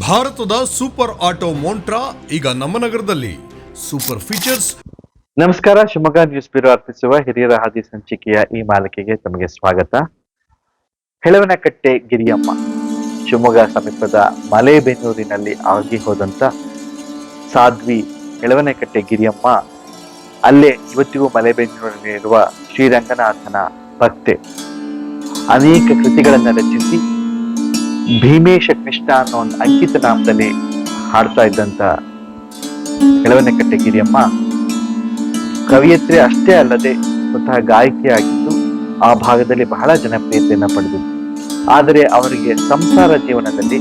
ಭಾರತದ super auto ಮೋಂಟ್ರಾ, ಈಗ ನಮ್ಮ ನಗರದಲ್ಲಿ ಸೂಪರ್ ಫೀಚರ್ಸ್. ನಮಸ್ಕಾರ, ಶಿವಮೊಗ್ಗ ನ್ಯೂಸ್ ಬ್ಯೂರೋ ಅರ್ಪಿಸುವ ಹಿರಿಯರ ಹಾದಿ ಸಂಚಿಕೆಯ ಈ ಮಾಲಿಕೆಗೆ ತಮಗೆ ಸ್ವಾಗತ. ಹೆಳವನಕಟ್ಟೆ ಗಿರಿಯಮ್ಮ ಶಿವಮೊಗ್ಗ ಸಮೀಪದ ಮಲೆಬೆನ್ನೂರಿನಲ್ಲಿ ಆಗಿ ಹೋದಂತ ಸಾಧ್ವಿ ಹೆಳವನಕಟ್ಟೆ ಗಿರಿಯಮ್ಮ ಅಲ್ಲೇ ಇವತ್ತಿಗೂ ಮಲೆಬೆನ್ನೂರಿನಲ್ಲಿರುವ ಶ್ರೀರಂಗನಾಥನ ಭಕ್ತೆ ಅನೇಕ ಕೃತಿಗಳನ್ನ ರಚಿಸಿ ಭೀಮೇಶ ಕೃಷ್ಣ ಅನ್ನೋ ಒಂದು ಅಂಕಿತ ನಾಮದಲ್ಲಿ ಹಾಡ್ತಾ ಇದ್ದಂತ ಕೆಳವನಕಟ್ಟೆ ಗಿರಿಯಮ್ಮ ಕವಿಯತ್ರಿ ಅಷ್ಟೇ ಅಲ್ಲದೆ ಸ್ವತಃ ಗಾಯಕಿಯಾಗಿದ್ದು ಆ ಭಾಗದಲ್ಲಿ ಬಹಳ ಜನಪ್ರಿಯತೆಯನ್ನು ಪಡೆದಿದ್ದು. ಆದರೆ ಅವರಿಗೆ ಸಂಸಾರ ಜೀವನದಲ್ಲಿ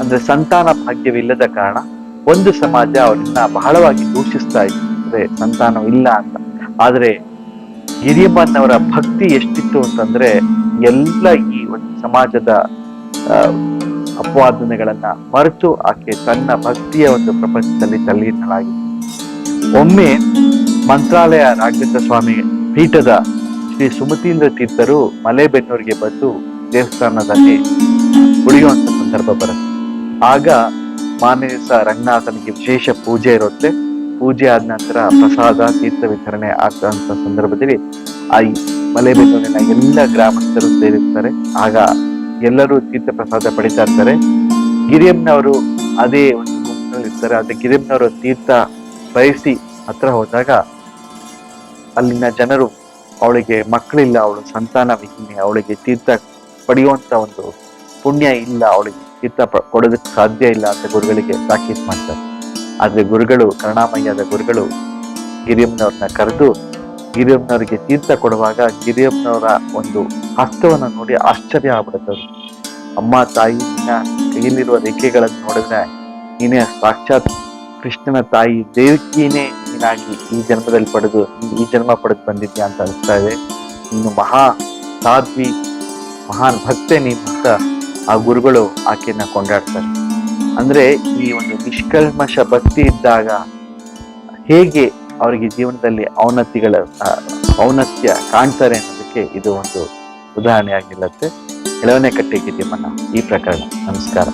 ಅಂದ್ರೆ ಸಂತಾನ ಭಾಗ್ಯವಿಲ್ಲದ ಕಾರಣ ಒಂದು ಸಮಾಜ ಅವರನ್ನ ಬಹಳವಾಗಿ ದೂಷಿಸ್ತಾ ಇತ್ತು ಅಂದ್ರೆ ಸಂತಾನವಿಲ್ಲ ಅಂತ. ಆದ್ರೆ ಗಿರಿಯಮ್ಮನವರ ಭಕ್ತಿ ಎಷ್ಟಿತ್ತು ಅಂತಂದ್ರೆ ಎಲ್ಲ ಈ ಒಂದು ಸಮಾಜದ ಅಪವಾದನೆಗಳನ್ನ ಮರೆತು ಆಕೆ ತನ್ನ ಭಕ್ತಿಯ ಒಂದು ಪ್ರಪಂಚದಲ್ಲಿ ತಲ್ಲೀನಳಾಗಿತ್ತು ಒಮ್ಮೆ ಮಂತ್ರಾಲಯ ರಾಘವೇಂದ್ರ ಸ್ವಾಮಿ ಪೀಠದ ಶ್ರೀ ಸುಮತೀಂದ್ರ ತೀರ್ಥರು ಮಲೆಬೆನ್ನೂರಿಗೆ ಬಂದು ದೇವಸ್ಥಾನದಲ್ಲಿ ಉಳಿಯುವಂತ ಸಂದರ್ಭ ಬರುತ್ತೆ. ಆಗ ಮಾನ್ಯ ದಿವಸ ರಂಗನಾಥನಿಗೆ ವಿಶೇಷ ಪೂಜೆ ಇರುತ್ತೆ. ಪೂಜೆ ಆದ ನಂತರ ಪ್ರಸಾದ, ತೀರ್ಥ ವಿತರಣೆ ಆಗ್ತಂತ ಸಂದರ್ಭದಲ್ಲಿ ಆ ಮಲೆಬೆನ್ನೂರಿನ ಎಲ್ಲ ಗ್ರಾಮಸ್ಥರು ಸೇರಿರ್ತಾರೆ. ಆಗ ಎಲ್ಲರೂ ತೀರ್ಥ ಪ್ರಸಾದ ಪಡಿತಾ ಇರ್ತಾರೆ. ಗಿರಿಯಮ್ಮನವರು ಅದೇ ಒಂದು ಗುಂಪಿನಲ್ಲಿ ಇರ್ತಾರೆ. ಅದೇ ಗಿರಿಯಮ್ಮನವರು ತೀರ್ಥ ಬಯಸಿ ಹತ್ರ ಹೋದಾಗ ಅಲ್ಲಿನ ಜನರು ಅವಳಿಗೆ ಮಕ್ಕಳಿಲ್ಲ, ಅವಳು ಸಂತಾನ ವಿಹೀನೆ ಅವಳಿಗೆ ತೀರ್ಥ ಪಡೆಯುವಂತ ಒಂದು ಪುಣ್ಯ ಇಲ್ಲ, ಅವಳಿಗೆ ತೀರ್ಥ ಕೊಡೋದಕ್ಕೆ ಸಾಧ್ಯ ಇಲ್ಲ ಅಂತ ಗುರುಗಳಿಗೆ ತಾಕೀತ್ ಮಾಡ್ತಾರೆ. ಆದ್ರೆ ಗುರುಗಳು, ಕರುಣಾಮಯ್ಯದ ಗುರುಗಳು ಗಿರಿಯಮ್ಮನವ್ರನ್ನ ಕರೆದು ಗಿರಿಯಮ್ಮನವರಿಗೆ ತೀರ್ಥ ಕೊಡುವಾಗ ಗಿರಿಯಮ್ಮನವರ ಒಂದು ಹಸ್ತವನ್ನು ನೋಡಿ ಆಶ್ಚರ್ಯ ಆಗ್ಬಿಡುತ್ತವ್ರು ಅಮ್ಮ, ತಾಯಿ, ನಿನ್ನ ಕೈಯಲ್ಲಿರುವ ರೇಖೆಗಳನ್ನು ನೋಡಿದ್ರೆ ನೀನೇ ಸಾಕ್ಷಾತ್ ಕೃಷ್ಣನ ತಾಯಿ ದೇವಕಿಯೇ ನೀನಾಗಿ ಈ ಜನ್ಮದಲ್ಲಿ ಪಡೆದು, ಈ ಜನ್ಮ ಪಡೆದು ಬಂದಿದ್ಯಾ ಅಂತ ಅನಿಸ್ತಾ ಇದೆ. ನೀನು ಮಹಾ ಸಾಧ್ವಿ, ಮಹಾನ್ ಭಕ್ತೆ ನೀನು ಅಂತ ಆ ಗುರುಗಳು ಆಕೆಯನ್ನ ಕೊಂಡಾಡ್ತಾರೆ. ಅಂದ್ರೆ ಈ ಒಂದು ನಿಷ್ಕಲ್ಮಶ ಭಕ್ತಿ ಇದ್ದಾಗ ಹೇಗೆ ಅವರಿಗೆ ಜೀವನದಲ್ಲಿ ಔನ್ನತಿಗಳ ಔನ್ನತ್ಯ ಕಾಣ್ತಾರೆ ಅನ್ನೋದಕ್ಕೆ ಇದು ಒಂದು ಉದಾಹರಣೆ ಆಗಿಲ್ಲತ್ತೆ ಎಳವನೆ ಕಟ್ಟೆ ಜೀವನ ಈ ಪ್ರಕರಣ. ನಮಸ್ಕಾರ.